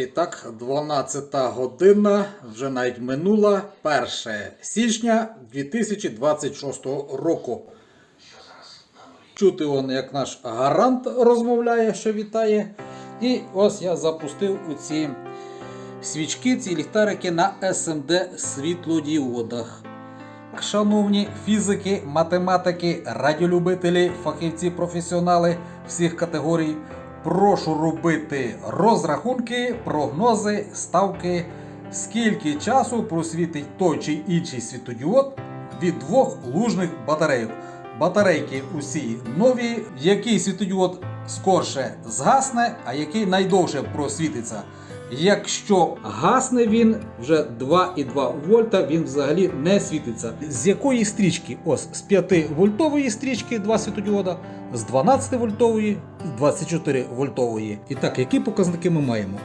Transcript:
І так, 12 година, вже навіть минула 1 січня 2026 року. Чути он, як наш гарант розмовляє, що вітає. І ось я запустив у ці свічки, ці ліхтарики на SMD світлодіодах. Шановні фізики, математики, радіолюбителі, фахівці, професіонали всіх категорій, прошу робити розрахунки, прогнози, ставки, скільки часу просвітить той чи інший світодіод від двох лужних батарейок. Батарейки усі нові, який світодіод скорше згасне, а який найдовше просвітиться. Якщо гасне він вже 2,2 вольта, він взагалі не світиться. З якої стрічки? Ось з 5 вольтової стрічки 2 світодіода, з 12 вольтової, з 24 вольтової. І так, які показники ми маємо?